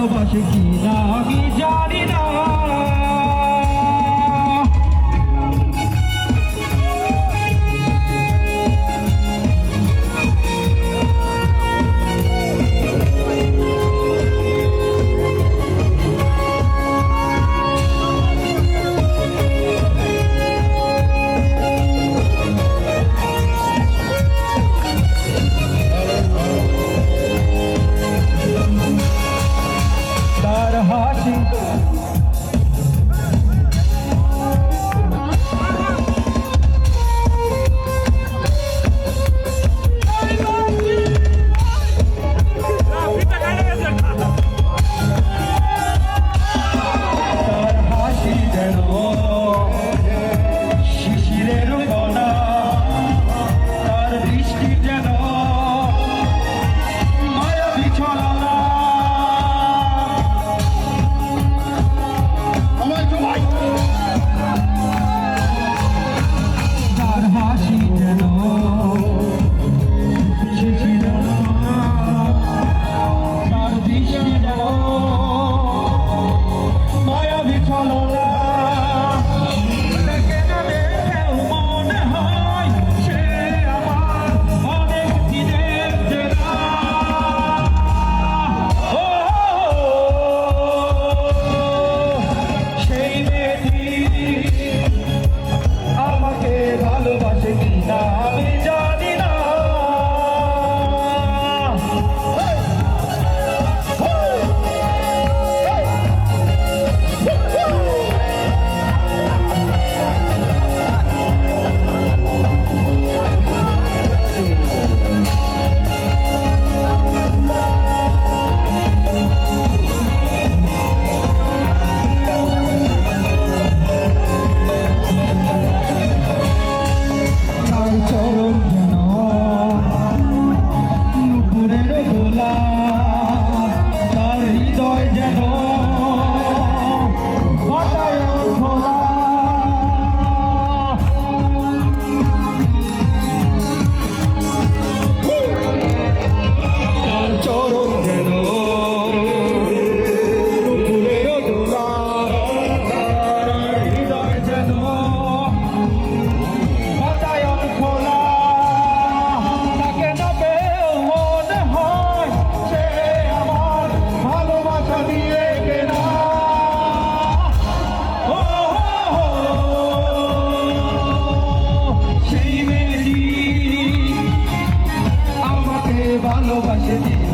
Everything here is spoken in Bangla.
ভালোবাসে কি না আমি জানি না। ভাসি वाट गिंदा 感谢你。